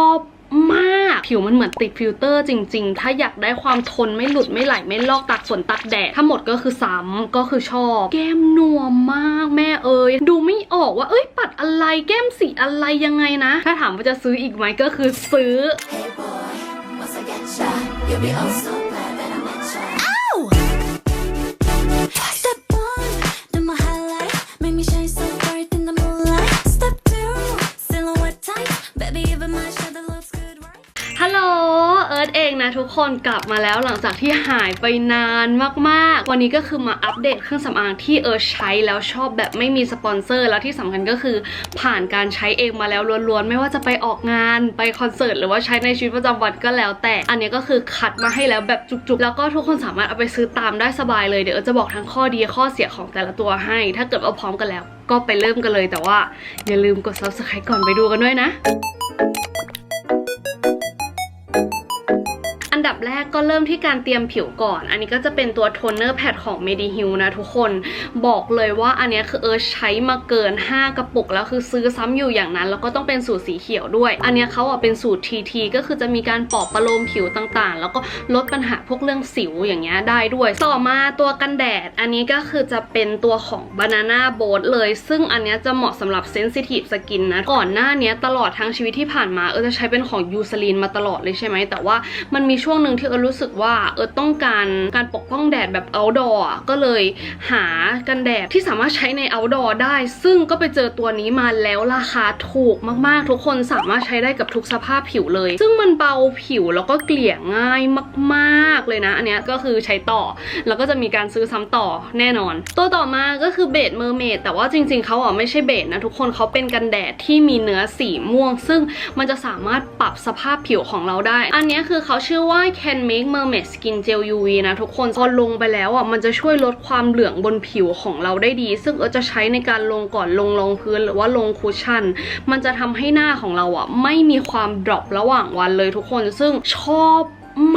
อบมาก ผิวมันเหมือนติดฟิลเตอร์จริง ๆ ถ้าอยากได้ความทนไม่หลุดไม่ไหล ไม่ลอกตักฝนตักแดด ถ้าหมดก็คือซ้ำก็คือชอบ แก้มนัวมากแม่เอ๋ยดูไม่ออกว่าเอ้ยปัดอะไรแก้มสีอะไรยังไงนะ ถ้าถามว่าจะซื้ออีกไหมก็คือซื้อ Hey boy, once I get ya, you'll be oh ทุกคนกลับมาแล้วหลังจากที่หายไปนานมากๆ วันนี้ก็คือมาอัปเดตเครื่องสำอางที่เอิร์ธใช้แล้วชอบแบบไม่มีสปอนเซอร์ แล้วที่สำคัญก็คือผ่านการใช้เองมาแล้วล้วนๆ ไม่ว่าจะไปออกงานไปคอนเสิร์ตหรือว่าใช้ในชีวิตประจำวันก็แล้ว แต่อันนี้ก็คือคัดมาให้แล้วแบบจุกๆ แล้วก็ทุกคนสามารถเอาไปซื้อตามได้สบายเลยเดี๋ยวเอิร์ธจะบอกทั้งข้อดีข้อเสียของแต่ละตัวให้ ถ้าเกิดว่าพร้อมกันแล้ว ก็ไปเริ่มกันเลยแต่ว่าอย่าลืมกด subscribe ก่อนไปดูกันด้วยนะ แรกก็เริ่มที่การเตรียมผิวก่อน อันนี้ก็จะเป็นตัวโทนเนอร์แพดของ Mediheal นะทุกคน บอกเลยว่าอันนี้คือเออใช้มาเกิน 5 กระปุกแล้วคือซื้อซ้ำอยู่อย่างนั้น แล้วก็ต้องเป็นสูตรสีเขียวด้วย อันนี้เขาอะเป็นสูตร TT ก็คือจะมีการปอบประโลมผิวต่างๆ แล้วก็ลดปัญหาพวกเรื่องสิวอย่างเงี้ยได้ด้วย ต่อมาตัวกันแดด อันนี้ก็คือจะเป็นตัวของ Banana Boat เลย ซึ่งอันนี้จะเหมาะสำหรับ Sensitive Skin นะ ก่อนหน้านี้ตลอดทั้งชีวิตที่ผ่านมาเออจะใช้เป็นของยูซลินมาตลอดเลยใช่ไหมแต่ว่ามันมีช่วงหนึ่งที่เออรู้สึกว่าเออต้องการการปกป้องแดดแบบ outdoor อก็เลยหากันแดดที่สามารถใช้ใน outdoor ได้ ซึ่งก็ไปเจอตัวนี้มาแล้วราคาถูกมากๆ ทุกคนสามารถใช้ได้กับทุกสภาพผิวเลย ซึ่งมันเบาผิวแล้วก็เกลี่ยง่ายมากๆเลยนะ อันเนี้ยก็คือใช้ต่อ แล้วก็จะมีการซื้อซ้ำต่อแน่นอน ตัวต่อมาก็คือเบดเมอร์เมดแต่ว่าจริง ๆเขาอะไม่ใช่เบดนะทุกคนเขาเป็นกันแดดที่มีเนื้อสีม่วง ซึ่งมันจะสามารถปรับสภาพผิวของเราได้ อันนี้คือเขาชื่อว่า Can Make Mermaid Skin Gel UV นะทุกคนพอลงไปแล้วอะมันจะช่วยลดความเหลืองบนผิวของเราได้ดี ซึ่งเออจะใช้ในการลงก่อนลงรองพื้นหรือว่าลงคุชชั่น มันจะทำให้หน้าของเราอะไม่มีความดรอประหว่างวันเลยทุกคนซึ่งชอบ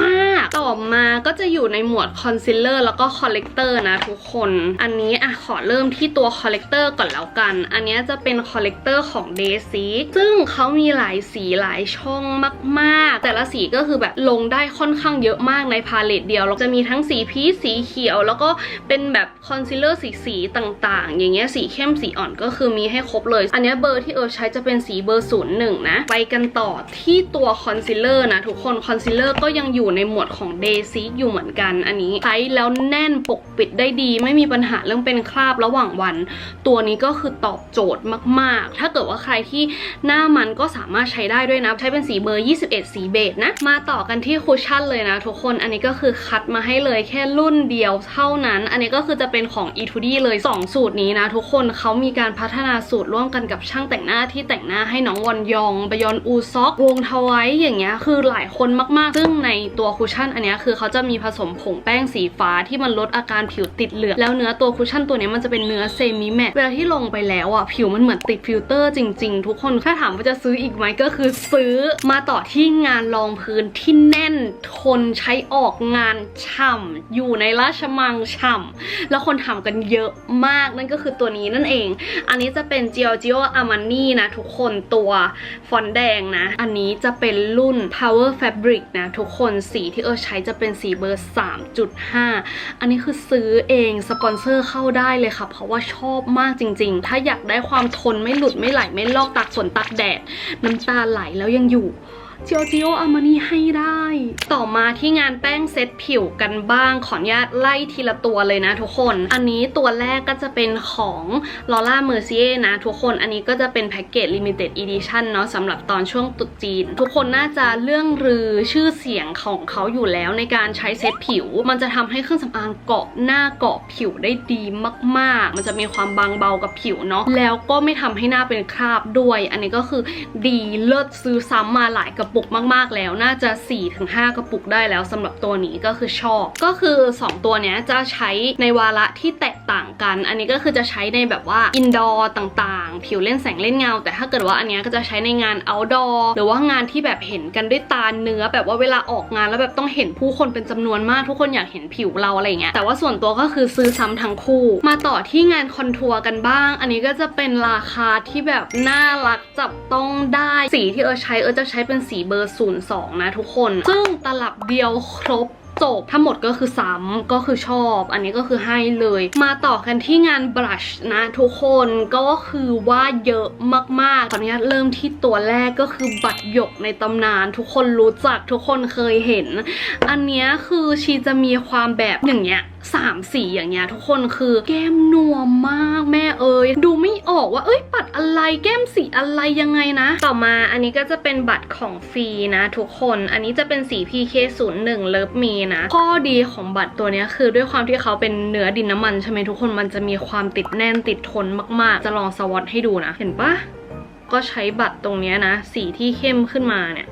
มาก ต่อมาก็จะอยู่ในหมวดคอนซีลเลอร์แล้วก็คอลเลกเตอร์นะทุกคน อันนี้อะขอเริ่มที่ตัวคอลเลกเตอร์ก่อนแล้วกัน อันนี้จะเป็นคอลเลกเตอร์ของ d a i s y ซึ่งเขามีหลายสีหลายช่องมาก ๆ แต่ละสีก็คือแบบลงได้ค่อนข้างเยอะมากในพาเลตเดียวแล้วจะมีทั้งสีพีชสีเขียว แล้วก็เป็นแบบคอนซีลเลอร์สีสีต่างๆ อย่างเงี้ยสีเข้มสีอ่อนก็คือมีให้ครบเลย อันนี้เบอร์ที่เออใช้จะเป็นสีเบอร์ศูนย์หนึ่งนะ ไปกันต่อที่ตัวคอนซีลเลอร์นะทุกคนคอนซีลเลอร์ก็ยังอยู่ในหมวดของเดซิอยู่เหมือนกัน อันนี้ใช้แล้วแน่นปกปิดได้ดี ไม่มีปัญหาเรื่องเป็นคราบระหว่างวัน ตัวนี้ก็คือตอบโจทย์มาก ๆ ถ้าเกิดว่าใครที่หน้ามันก็สามารถใช้ได้ด้วยนะ ใช้เป็นสีเบอร์ 21 สีเบจนะ มาต่อกันที่คุชชั่นเลยนะทุกคน อันนี้ก็คือคัดมาให้เลยแค่รุ่นเดียวเท่านั้น อันนี้ก็คือจะเป็นของ e 2 d เลย 2 สูตรนี้นะทุกคนเขามีการพัฒนาสูตรร่วมกันกับช่างแต่งหน้าที่แต่งหน้าให้น้องวอนยองบยอนอูซอกวงทวายอย่างเงี้ยคือหลายคนมากๆ ซึ่งในตัวคุชชั่นอันนี้คือเขาจะมีผสมผงแป้งสีฟ้าที่มันลดอาการผิวติดเหลืองแล้วเนื้อตัวคุชชั่นตัวนี้มันจะเป็นเนื้อเซมิแมตเวลาที่ลงไปแล้วอะผิวมันเหมือนติดฟิลเตอร์จริง ๆ ทุกคนถ้าถามว่าจะซื้ออีกไหมก็คือซื้อมาต่อที่งานรองพื้นที่แน่นทนใช้ออกงานฉ่ำอยู่ในราชมังฉ่ำแล้วคนทำกันเยอะมากนั่นก็คือตัวนี้นั่นเอง อันนี้จะเป็น Giorgio Armani นะ ทุกคนตัวฟอนแดงนะ อันนี้จะเป็นรุ่น Power Fabric นะ ทุกคนสีที่เออใช้จะเป็นสีเบอร์ 3.5 อันนี้คือซื้อเองสปอนเซอร์เข้าได้เลยค่ะ เพราะว่าชอบมากจริง ๆ ถ้าอยากได้ความทนไม่หลุดไม่ไหลไม่ลอกตากฝนตากแดด น้ำตาไหลแล้วยังอยู่ เจียวจิโออามานีให้ได้ ต่อมาที่งานแป้งเซตผิวกันบ้าง ขออนุญาตไล่ทีละตัวเลยนะทุกคน อันนี้ตัวแรกก็จะเป็นของลอร่าเมอร์เซียนะทุกคน อันนี้ก็จะเป็นแพ็กเกจลิมิเต็ดอีดิชันเนาะสำหรับตอนช่วงตรุษจีน ทุกคนน่าจะเรื่องรือชื่อเสียงของเขาอยู่แล้วในการใช้เซตผิว มันจะทำให้เครื่องสำอางเกาะหน้าเกาะผิวได้ดีมาก ๆ มันจะมีความบางเบากับผิวเนาะ แล้วก็ไม่ทำให้หน้าเป็นคราบด้วย อันนี้ก็คือดีเลิศซื้อซ้ำมาหลายกระระปุกมากๆแล้ว น่าจะ 4-5 กระปุกได้แล้วสำหรับตัวนี้ก็คือชอบ ก็คือ 2 ตัวเนี้ยจะใช้ในวาระที่แตกต่างกัน อันนี้ก็คือจะใช้ในแบบว่าอินดอร์ต่างๆ ผิวเล่นแสงเล่นเงา แต่ถ้าเกิดว่าอันเนี้ยก็จะใช้ในงาน outdoor หรือว่างานที่แบบเห็นกันด้วยตาเนื้อ แบบว่าเวลาออกงานแล้วแบบต้องเห็นผู้คนเป็นจำนวนมากทุกคนอยากเห็นผิวเราอะไรเงี้ยแต่ว่าส่วนตัวก็คือซื้อซ้ำทั้งคู่ มาต่อที่งานคอนทัวร์กันบ้าง อันนี้ก็จะเป็นราคาที่แบบน่ารักจับต้องได้สีที่เออใช้เออจะใช้เป็นสีีเบอร์ 02 นะทุกคน ซึ่งตลับเดียวครบจบทั้งหมดก็คือซ้ำก็คือชอบ อันนี้ก็คือให้เลย มาต่อกันที่งานบลัชนะทุกคนก็คือว่าเยอะมากๆตอนนี้เริ่มที่ตัวแรกก็คือบัตรหยกในตำนาน ทุกคนรู้จักทุกคนเคยเห็น อันนี้คือชีจะมีความแบบอย่างเงี้ยสามสีอย่างเงี้ยทุกคนคือแก้มนัวมากแม่เอ๋ยดูไม่ออกว่าเอ้ย แก้มสีอะไรยังไงนะ ต่อมาอันนี้ก็จะเป็นบัตรของฟรีนะ ทุกคน อันนี้จะเป็นสี PK01 เลิฟมีนะ ข้อดีของบัตรตัวนี้คือด้วยความที่เขาเป็นเนื้อดินน้ำมันใช่ไหมทุกคนมันจะมีความติดแน่นติดทนมากๆ จะลองสวอตให้ดูนะ เห็นปะก็ใช้บัตรตรงนี้นะ สีที่เข้มขึ้นมาเนี่ย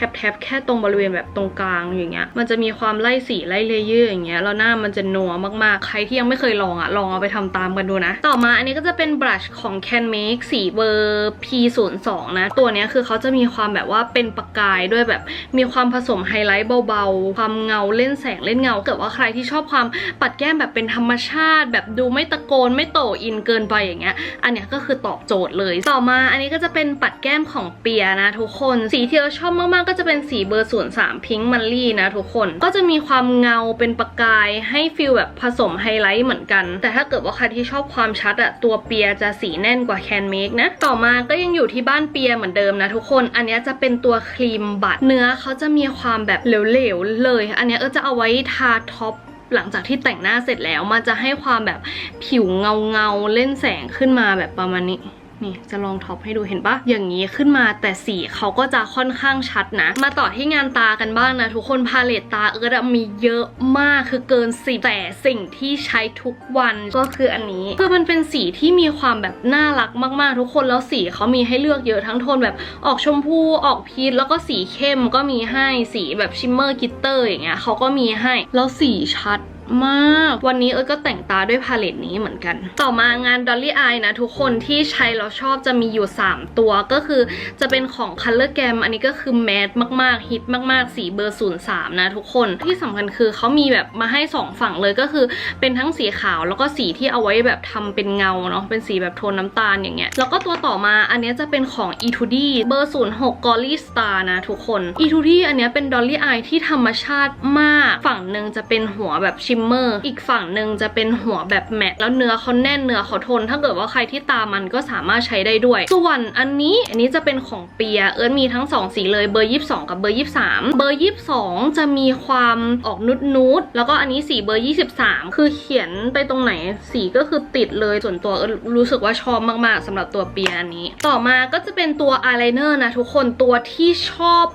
แทบแทบๆแค่ตรงบริเวณแบบตรงกลางอย่างเงี้ยมันจะมีความไล่สีไล่เลเยอร์อย่างเงี้ยแล้วหน้ามันจะนัวมากๆ ใครที่ยังไม่เคยลองอะลองเอาไปทำตามกันดูนะ ต่อมาอันนี้ก็จะเป็นบลัชของ Can Make สีเบอร์ P02 นะ ตัวเนี้ยคือเขาจะมีความแบบว่าเป็นประกายด้วยแบบมีความผสมไฮไลท์เบาๆ ความเงาเล่นแสงเล่นเงาเกิดว่าใครที่ชอบความปัดแก้มแบบเป็นธรรมชาติ แบบดูไม่ตะโกนไม่โตอินเกินไปอย่างเงี้ย อันเนี้ยก็คือตอบโจทย์เลย ต่อมาอันนี้ก็จะเป็นปัดแก้มของเปียนะทุกคน สีที่เราชอบมากๆก็จะเป็นสีเบอร์ศูนย์สามพิงค์มันลี่นะทุกคน ก็จะมีความเงาเป็นประกายให้ฟิลแบบผสมไฮไลท์เหมือนกัน แต่ถ้าเกิดว่าใครที่ชอบความชัดอะตัวเปียจะสีแน่นกว่าแคนเมกนะ ต่อมาก็ยังอยู่ที่บ้านเปียเหมือนเดิมนะทุกคน อันนี้จะเป็นตัวครีมบัตเนื้อเขาจะมีความแบบเหลวๆเลย อันนี้เออจะเอาไว้ทาท็อปหลังจากที่แต่งหน้าเสร็จแล้วมันจะให้ความแบบผิวเงาเงาๆเล่นแสงขึ้นมาแบบประมาณนี้ นี่จะลองท็อปให้ดูเห็นปะอย่างนี้ขึ้นมาแต่สีเขาก็จะค่อนข้างชัดนะ มาต่อที่งานตากันบ้างนะ ทุกคนพาเลตตาเอิร์ธอะมีเยอะมากคือเกินสิแต่สิ่งที่ใช้ทุกวันก็คืออันนี้คือมันเป็นสีที่มีความแบบน่ารักมากๆ ทุกคนแล้วสีเขามีให้เลือกเยอะทั้งโทนแบบออกชมพูออกพีชแล้วก็สีเข้มก็มีให้สีแบบชิมเมอร์กิตเตอร์อย่างเงี้ยเขาก็มีให้แล้วสีชัด มาก วันนี้เอิร์ก็แต่งตาด้วยพาเลตนี้เหมือนกัน ต่อมางาน Dolly Eye นะทุกคนที่ใช้แล้วชอบจะมีอยู่ 3 ตัวก็คือจะเป็นของ Color Gam อันนี้ก็คือแมสมาก ๆ ฮิตมาก ๆ สีเบอร์ 03 นะทุกคนที่สำคัญคือเขามีแบบมาให้ 2 ฝั่งเลยก็คือเป็นทั้งสีขาวแล้วก็สีที่เอาไว้แบบทำเป็นเงาเนาะเป็นสีแบบโทนน้ำตาลอย่างเงี้ยแล้วก็ตัวต่อมาอันนี้จะเป็นของ e 2 d เบอร์ 06 Golly Star นะทุกคน e 2 d อันนี้เป็น Dolly Eye ที่ธรรมชาติมาก ฝั่งหนึ่งจะเป็นหัวแบบชิมเมอร์อีกฝั่งหนึ่งจะเป็นหัวแบบแมตต์แล้วเนื้อเขาแน่นเนื้อเขาทน ถ้าเกิดว่าใครที่ตามันก็สามารถใช้ได้ด้วย ส่วนอันนี้อันนี้จะเป็นของเปียเอิร์ธมีทั้ง 2 สีเลยเบอร์ 22 กับเบอร์ 23 เบอร์ 22 จะมีความออกนุดนูดๆแล้วก็อันนี้สีเบอร์ 23 คือเขียนไปตรงไหนสีก็คือติดเลยส่วนตัวเอิร์ธรู้สึกว่าชอบมากๆสำหรับตัวเปียอันนี้ ต่อมาก็จะเป็นตัวอายไลเนอร์นะทุกคนตัวที่ชอบ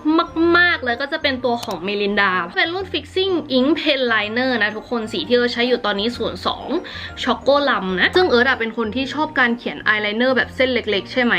มากๆเลยก็จะเป็นตัวของเมลินดาเป็นรุ่น Fixing Ink Pen Liner นะทุกคนสีที่เอิร์ธใช้อยู่ตอนนี้ส่วน2ช็อกโกลัมนะ ซึ่งเอิร์ธเป็นคนที่ชอบการเขียนอายไลเนอร์แบบเส้นเล็ก ๆ ใช่ไหม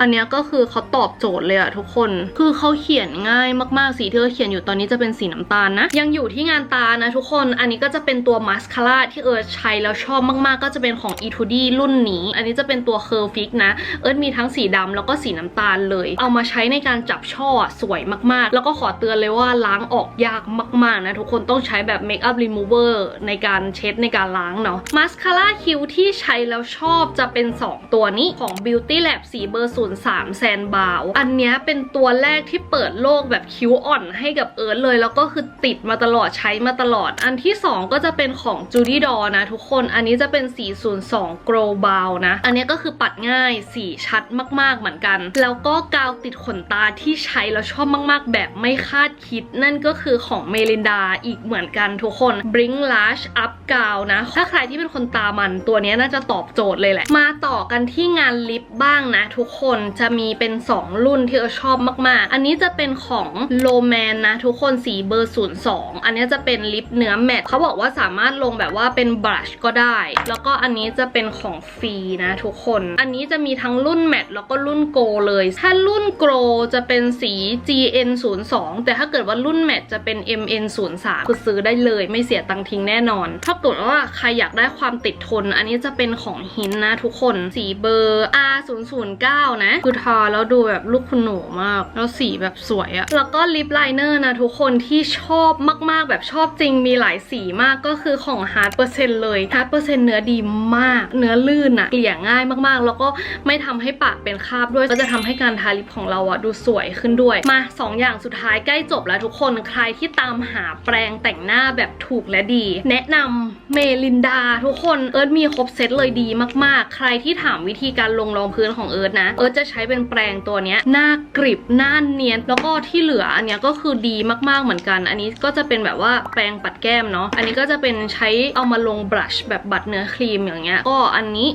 อันนี้ก็คือเขาตอบโจทย์เลยอะทุกคน คือเขาเขียนง่ายมากๆ สีที่เอิร์ธเขียนอยู่ตอนนี้จะเป็นสีน้ำตาลนะ ยังอยู่ที่งานตานะทุกคน อันนี้ก็จะเป็นตัวมาสคาร่าที่เอิร์ธใช้แล้วชอบมากๆ ก็จะเป็นของ e 2 d รุ่นนี้ อันนี้จะเป็นตัวเคอร์ฟิกนะ เอิร์ธมีทั้งสีดำแล้วก็สีน้ำตาลเลย เอามาใช้ในการจับช่อสวยมากๆ แล้วก็ขอเตือนเลยว่าล้างออกยากมากๆนะทุกคนต้องใช้แบบเมคอัพรีมูเวอร์ในการเช็ดในการล้างเนาะมาสคาร่าคิ้วที่ใช้แล้วชอบจะเป็น 2 ตัวนี้ของ Beauty Lab สีเบอร์ 03แซนบาวอันนี้เป็นตัวแรกที่เปิดโลกแบบคิ้วอ่อนให้กับเอิร์ธเลย แล้วก็คือติดมาตลอดใช้มาตลอด อันที่ 2 ก็จะเป็นของ Judy d o นะทุกคนอันนี้จะเป็นสี02 Grow Brow นะ อันนี้ก็คือปัดง่ายสีชัดมากๆเหมือนกัน แล้วก็กาวติดขนตาที่ใช้แล้วชอบมาก ๆ แบบไม่คาดคิด นั่นก็คือของเมลินดาอีกเหมือนกันทุกคน Bri Blink Lash Up Gown นะ ถ้าใครที่เป็นคนตามันตัวนี้น่าจะตอบโจทย์เลยแหละ มาต่อกันที่งานลิปบ้างนะ ทุกคนจะมีเป็น 2 รุ่นที่เออชอบมาก ๆ อันนี้จะเป็นของ l o m a n นะ ทุกคนสีเบอร์02 อันนี้จะเป็นลิปเนื้อแมตต์เขาบอกว่าสามารถลงแบบว่าเป็นบลัชก็ได้ แล้วก็อันนี้จะเป็นของฟรีนะทุกคน อันนี้จะมีทั้งรุ่นแมตต์แล้วก็รุ่นโกเลย ถ้ารุ่นโกลจะเป็นสี GN 02แต่ถ้าเกิดว่ารุ่นแมตต์จะเป็น MN 03คือซื้อได้เลยไม่เสียตังค์ทิ้งแน่นอนถ้าเกิดว่าใครอยากได้ความติดทน อันนี้จะเป็นของหินนะทุกคนสีเบอร์ R 0 0 9นะ คือทาแล้วดูแบบลูกคุณหนูมาก แล้วสีแบบสวยอะแล้วก็ลิปไลเนอร์นะทุกคนที่ชอบมากๆ แบบชอบจริงมีหลายสีมากก็คือของ Hard Percent เลย Hard Percent เนื้อดีมาก เนื้อลื่นอะเกลี่ยง่ายมากๆ แล้วก็ไม่ทำให้ปากเป็นคราบด้วย ก็จะทำให้การทาลิปของเราอะดูสวยขึ้นด้วยมาสองอย่างสุดท้ายใกล้จบแล้วทุกคนใครที่ตามหาแปรงแต่งหน้าแบบถูกและดี แนะนำเมลินดา ทุกคนเอิร์ธมีครบเซตเลยดีมากๆ ใครที่ถามวิธีการลงรองพื้นของเอิร์ธนะ เอิร์ธจะใช้เป็นแปรงตัวเนี้ยหน้ากริบหน้าเนียน แล้วก็ที่เหลืออันเนี้ยก็คือดีมากๆเหมือนกัน อันนี้ก็จะเป็นแบบว่าแปรงปัดแก้มเนาะอันนี้ก็จะเป็นใช้เอามาลงบลัชแบบบัดเนื้อครีมอย่างเงี้ยก็อันนี้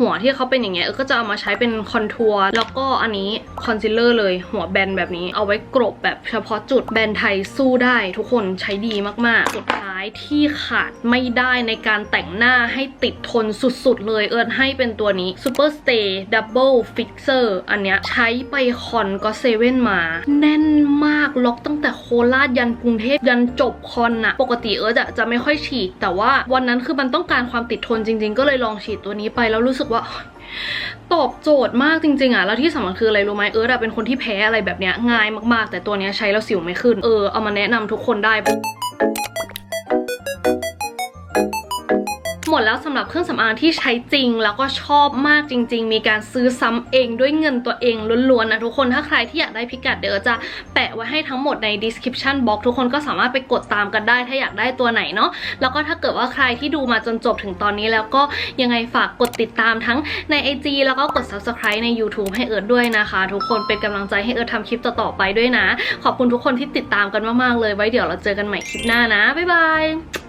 หัวที่เขาเป็นอย่างเงี้ยก็จะเอามาใช้เป็นคอนทัวร์แล้วก็อันนี้คอนซีลเลอร์เลย หัวแบนแบบนี้เอาไว้กรบแบบเฉพาะจุดแบรนด์ไทยสู้ได้ทุกคนใช้ดีมากๆ สุดท้ายที่ขาดไม่ได้ในการแต่งหน้าให้ติดทนสุดๆ เลยเอิร์ธให้เป็นตัวนี้ Super Stay Double Fixer อันเนี้ยใช้ไปคอนก็เซเว่นมา แน่นมากล็อกตั้งแต่โคราชยันกรุงเทพยันจบคอนอะปกติเอิร์ธอะจะไม่ค่อยฉีดแต่ว่าวันนั้นคือมันต้องการความติดทนจริง ๆ ก็เลยลองฉีดตัวนี้ไปแล้วรู้สึกว่าตอบโจทย์มากจริงๆอะ แล้วที่สำคัญคืออะไรรู้ไหมเอิร์ธอเป็นคนที่แพ้อะไรแบบเนี้ยง่ายมากๆ แต่ตัวเนี้ยใช้แล้วสิวไม่ขึ้น เออเอามาแนะนำทุกคนได้ ดแล้วสำหรับเครื่องสำอางที่ใช้จริง แล้วก็ชอบมากจริง ๆ มีการซื้อซ้ำเองด้วยเงินตัวเองล้วนๆนะทุกคนถ้าใครที่อยากได้พิกัดเดี๋ยวจะแปะไว้ให้ทั้งหมดใน description box ทุกคนก็สามารถไปกดตามกันได้ถ้าอยากได้ตัวไหนเนาะแล้วก็ถ้าเกิดว่าใครที่ดูมาจนจบถึงตอนนี้แล้วก็ยังไงฝากกดติดตามทั้งใน IG แล้วก็กด subscribe ใน YouTube ให้เอิร์ดด้วยนะคะ ทุกคนเป็นกำลังใจให้เอิร์ดทำคลิปต่อๆไปด้วยนะ ขอบคุณทุกคนที่ติดตามกันมากๆเลยไว้เดี๋ยวเราเจอกันใหม่คลิปหน้านะบ๊ายบาย